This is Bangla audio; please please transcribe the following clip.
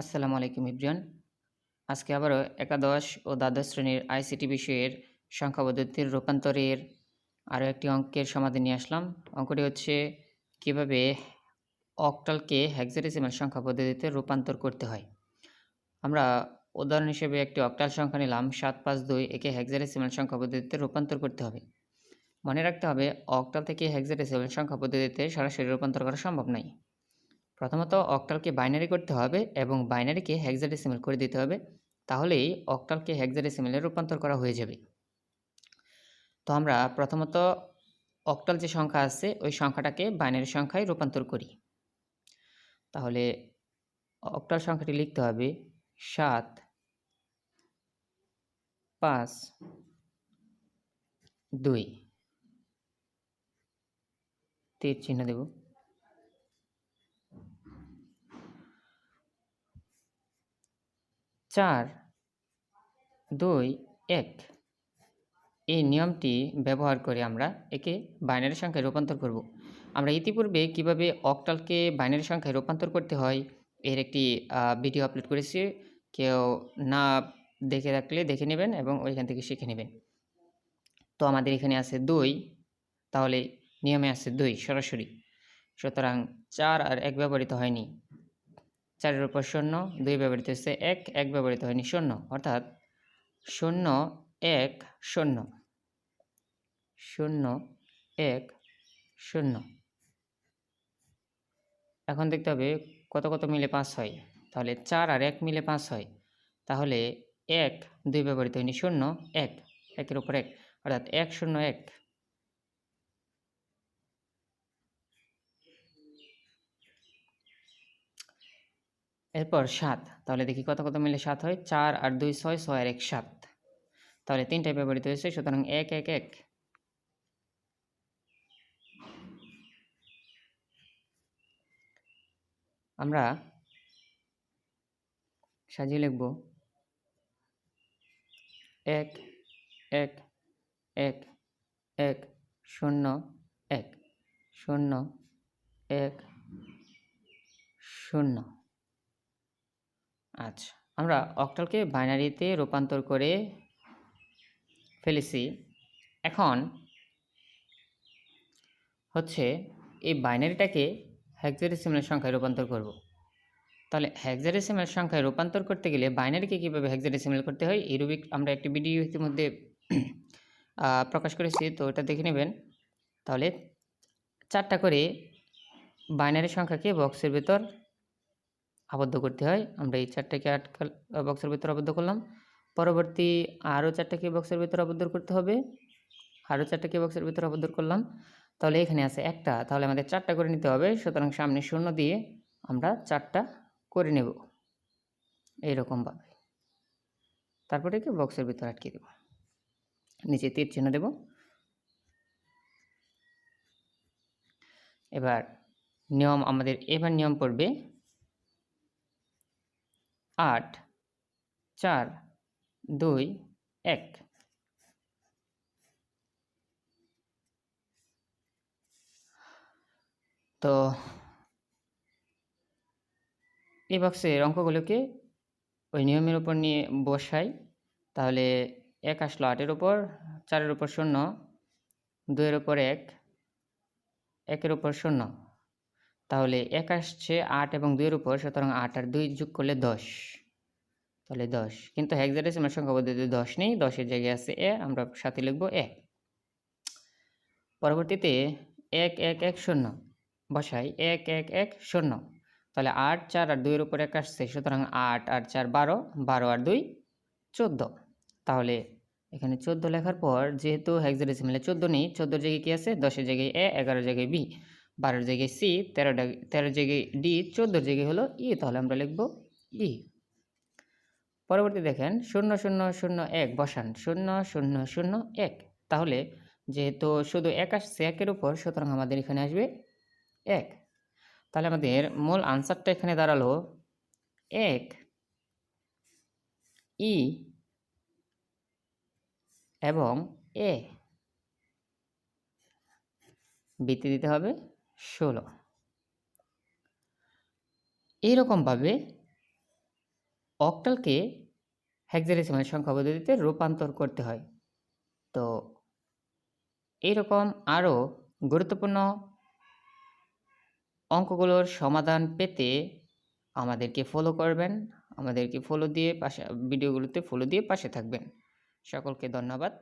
আসসালামু আলাইকুম ইব্রিয়ান। আজকে আবারও একাদশ ও দ্বাদশ শ্রেণির আইসিটি বিষয়ের সংখ্যা পদ্ধতির রূপান্তরের আরও একটি অঙ্কের সমাধান নিয়ে আসলাম। অঙ্কটি হচ্ছে কীভাবে অক্টালকে হেক্সাডেসিমাল সংখ্যা পদ্ধতিতে রূপান্তর করতে হয়। আমরা উদাহরণ হিসেবে একটি অক্টাল সংখ্যা নিলাম, সাত, পাঁচ, দুই, একে হেক্সাডেসিমাল সংখ্যা পদ্ধতিতে রূপান্তর করতে হবে। মনে রাখতে হবে, অক্টাল থেকে হেক্সাডেসিমাল সংখ্যা পদ্ধতিতে সরাসরি রূপান্তর করা সম্ভব নয়। প্রথমত অক্টালকে বাইনারি করতে হবে এবং বাইনারিকে হেক্সাডেসিমেল করে দিতে হবে, তাহলেই অক্টালকে হেক্সাডেসিমেলে রূপান্তর করা হয়ে যাবে। তো আমরা প্রথমত অক্টাল যে সংখ্যা আছে, ওই সংখ্যাটাকে বাইনারি সংখ্যায় রূপান্তর করি। তাহলে অক্টাল সংখ্যাটি লিখতে হবে সাত পাঁচ দুই। তীর চিহ্ন দেব। চার, দুই, এক। এই নিয়মটি ব্যবহার করে আমরা একে বাইনারি সংখ্যায় রূপান্তর করব। আমরা ইতিপূর্বে কীভাবে অক্টালকে বাইনারি সংখ্যায় রূপান্তর করতে হয়, এর একটি ভিডিও আপলোড করেছি। কেউ না দেখে রাখলে দেখে নেবেন এবং ওইখান থেকে শিখে নেবেন। তো আমাদের এখানে আছে দুই, তাহলে নিয়মে আছে দুই, সরাসরি। সুতরাং চার আর এক ব্যবহৃত হয়নি। চারের উপর শূন্য, দুই ব্যবহৃত হচ্ছে এক এক ব্যবহৃত হয়নি শূন্য, অর্থাৎ শূন্য এক শূন্য শূন্য এক শূন্য। এখন দেখতে হবে কত কত মিলে পাঁচ হয়, তাহলে চার আর এক মিলে পাঁচ হয়, তাহলে এক, দুই ব্যবহৃত হয়নি শূন্য, এক, একের উপর এক, অর্থাৎ এক শূন্য এক। এরপর সাত। তাহলে দেখি কত কত মিলে সাত হয়? চার আর দুই ছয় ছয় আর এক সাত। তাহলে তিনটায় ব্যবহৃত হয়েছে, সুতরাং এক এক এক। আমরা সাজিয়ে লিখব এক এক এক এক, শূন্য এক শূন্য এক, শূন্য। আচ্ছা আমরা অক্টালকে বাইনারিতে রূপান্তর করে ফেলেছি। এখন হচ্ছে এই বাইনারিটাকে হেক্সাডেসিমাল সংখ্যায় রূপান্তর করব। তাহলে হেক্সাডেসিমাল সংখ্যায় রূপান্তর করতে গেলে বাইনারিকে কীভাবে হেক্সাডেসিমাল করতে হয়? এই রুবিক আমরা একটি ভিডিও ইতিমধ্যে প্রকাশ করেছি, তো এটা দেখে নেবেন। তাহলে চারটা করে বাইনারি সংখ্যাকে বক্সের ভেতর আবদ্ধ করতে হয়। আমরা এই চারটাকে আটকাল বক্সের ভিতরে আবদ্ধ করলাম। পরবর্তী আরও চারটাকে বক্সের ভিতর আবদ্ধ করতে হবে। আরও চারটাকে বক্সের ভিতরে আবদ্ধ করলাম। তাহলে এখানে আছে একটা। তাহলে আমাদের চারটা করে নিতে হবে। সুতরাং সামনে শূন্য দিয়ে আমরা চারটা করে নেব। এইরকমভাবে। তারপরে কি বক্সের ভিতরে আটকে দেব। নিচে তীর চিহ্ন দেব। এবার নিয়ম আমাদের, এবার নিয়ম পড়বে আট, চার, দুই, এক। তো এই বক্সের অঙ্কগুলোকে ওই নিয়মের উপর নিয়ে বসাই। তাহলে এক আসলো আটের ওপর চারের উপর শূন্য, দুইয়ের ওপর এক, একের উপর শূন্য। তাহলে এক আসছে আট এবং দুইয়ের উপর, সুতরাং আট আর দুই যোগ করলে দশ। তাহলে দশ। কিন্তু হেক্সাডেসিমাল সংখ্যা পদ্ধতিতে দশ নেই, দশের জায়গায় আছে এ, আমরা সাথে লিখব এ। পরবর্তীতে এক এক এক, শূন্য। বসাই, এক এক এক, শূন্য। তাহলে আট, চার আর দুইয়ের উপর এক আসছে, সুতরাং আট আর চার বারো বারো আর দুই, চোদ্দ। তাহলে এখানে চোদ্দ লেখার পর, যেহেতু হেক্সাডেসিমালে চোদ্দ নেই, চোদ্দোর জায়গায় কী আছে? দশের জায়গায় এ, এগারোর জায়গায় বি। বারোর জায়গায় সি, তেরো তেরোর জায়গায় ডি চোদ্দোর জায়গায় হলো ই, তাহলে আমরা লিখব ই। পরবর্তী দেখেন, শূন্য শূন্য শূন্য, এক, বসান। শূন্য শূন্য শূন্য, এক। তাহলে যেহেতু শুধু এক আসছে, একের উপর, সুতরাং আমাদের এখানে আসবে এক। তাহলে আমাদের মূল আনসারটা এখানে দাঁড়াল এক, ই এবং এ। বৃত্তি দিতে হবে ষোলো। এইরকমভাবে অক্টালকে হেক্সাডেসিমাল সংখ্যা পদ্ধতিতে রূপান্তর করতে হয়। তো এইরকম আরও গুরুত্বপূর্ণ অঙ্কগুলোর সমাধান পেতে আমাদেরকে ফলো করবেন। আমাদেরকে ফলো দিয়ে পাশে ভিডিওগুলোতে ফলো দিয়ে পাশে থাকবেন। সকলকে ধন্যবাদ।